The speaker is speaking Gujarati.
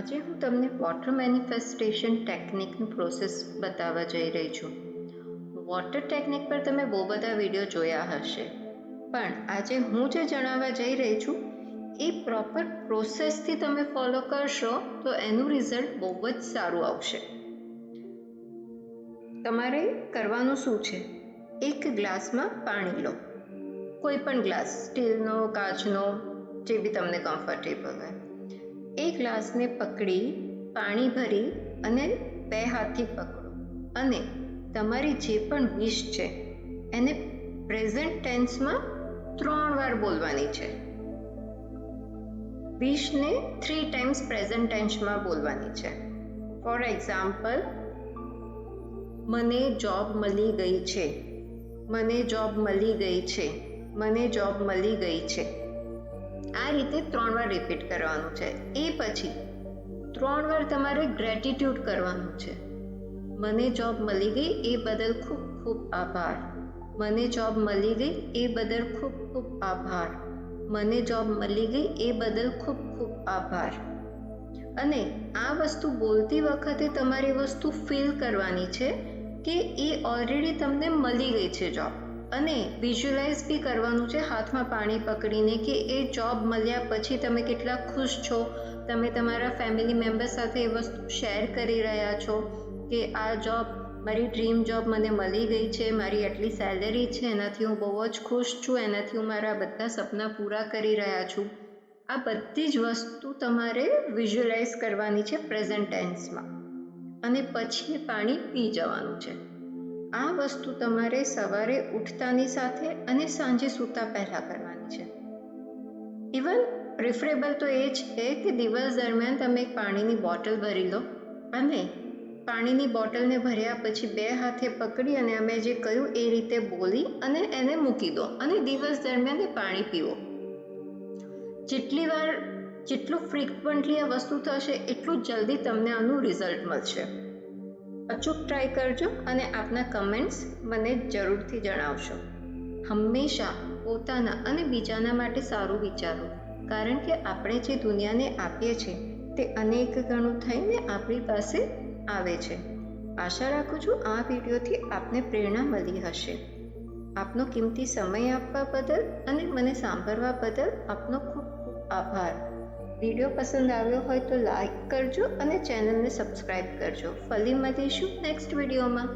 આજે હું તમને વોટર મેનિફેસ્ટેશન ટેકનિકની પ્રોસેસ બતાવવા જઈ રહી છું. વોટર ટેકનિક પર તમે બહુ બધા વીડિયો જોયા હશે. પણ આજે હું જે જણાવવા જઈ રહી છું, એ પ્રોપર પ્રોસેસથી તમે ફોલો કરશો, તો એનું રિઝલ્ટ બહુ જ સારું આવશે. તમારે કરવાનું શું છે? એક ગ્લાસમાં પાણી લો. કોઈ પણ ગ્લાસ, સ્ટીલનો, કાચનો, જે બી તમને કમ્ફર્ટેબલ હોય. એ ગ્લાસને પકડી, પાણી ભરી અને બે હાથથી પકડો. અને તમારી જે પણ વિશ છે, એને પ્રેઝન્ટ ટેન્સમાં ત્રણ વાર બોલવાની છે. વિશને થ્રી ટાઈમ્સ પ્રેઝન્ટ ટેન્સમાં બોલવાની છે. ફોર એક્ઝામ્પલ મને જોબ મળી ગઈ છે. મને જોબ મળી ગઈ છે. મને જોબ મળી ગઈ છે. આ રીતે ત્રણ વાર રિપીટ કરવાનું છે. એ પછી ત્રણ વાર તમારે ગ્રેટિટ્યૂડ કરવાનું છે. મને જોબ મળી ગઈ એ બદલ ખૂબ ખૂબ આભાર. મને જોબ મળી ગઈ એ બદલ ખૂબ ખૂબ આભાર. મને જોબ મળી ગઈ એ બદલ ખૂબ ખૂબ આભાર. અને આ વસ્તુ બોલતી વખતે તમારે વસ્તુ ફીલ કરવાની છે કે એ ઓલરેડી તમને મળી ગઈ છે જોબ અને વિઝ્યુલાઇઝ બી કરવાનું છે, હાથમાં પાણી પકડીને કે એ જોબ મળ્યા પછી તમે કેટલા ખુશ છો? તમે તમારા ફેમિલી મેમ્બર સાથે એ વસ્તુ શેર કરી રહ્યા છો કે આ જોબ મારી ડ્રીમ જોબ મને મળી ગઈ છે, મારી આટલી સેલરી છે, એનાથી હું બહુ જ ખુશ છું, એનાથી હું મારા બધા સપના પૂરા કરી રહ્યા છું. આ બધી જ વસ્તુ તમારે વિઝ્યુલાઇઝ કરવાની છે પ્રેઝન્ટ ટેન્સમાં અને પછી પાણી પી જવાનું છે. આ વસ્તુ તમારે સવારે ઉઠતાની સાથે અને સાંજે સૂતા પહેલાં કરવાની છે. ઇવન પ્રિફરેબલ તો એ છે કે દિવસ દરમિયાન તમે એક પાણીની બોટલ ભરી લો અને પાણીની બોટલને ભર્યા પછી બે હાથે પકડી અને અમે જે કહ્યું એ રીતે બોલી અને એને મૂકી દો અને દિવસ દરમિયાન એ પાણી પીવો. જેટલી વાર, જેટલું ફ્રિકવન્ટલી આ વસ્તુ થશે, એટલું જલ્દી તમને આનું રિઝલ્ટ મળશે. અચૂક ટ્રાય કરજો અને આપના કમેન્ટ્સ મને જરૂરથી જણાવશો. હંમેશા પોતાના અને બીજાના માટે સારું વિચારો, કારણ કે આપણે જે દુનિયાને આપીએ છીએ, તે અનેક ગણું થઈને આપણી પાસે આવે છે. આશા રાખું છું આ વિડીયોથી આપને પ્રેરણા મળી હશે. આપનો કિંમતી સમય આપવા બદલ અને મને સાંભળવા બદલ આપનો ખૂબ ખૂબ આભાર. વીડિયો પસંદ આવ્યો હોય તો લાઈક કરજો અને ચેનલને સબસ્ક્રાઈબ કરજો. ફરી મળીશું નેક્સ્ટ વિડીયોમાં.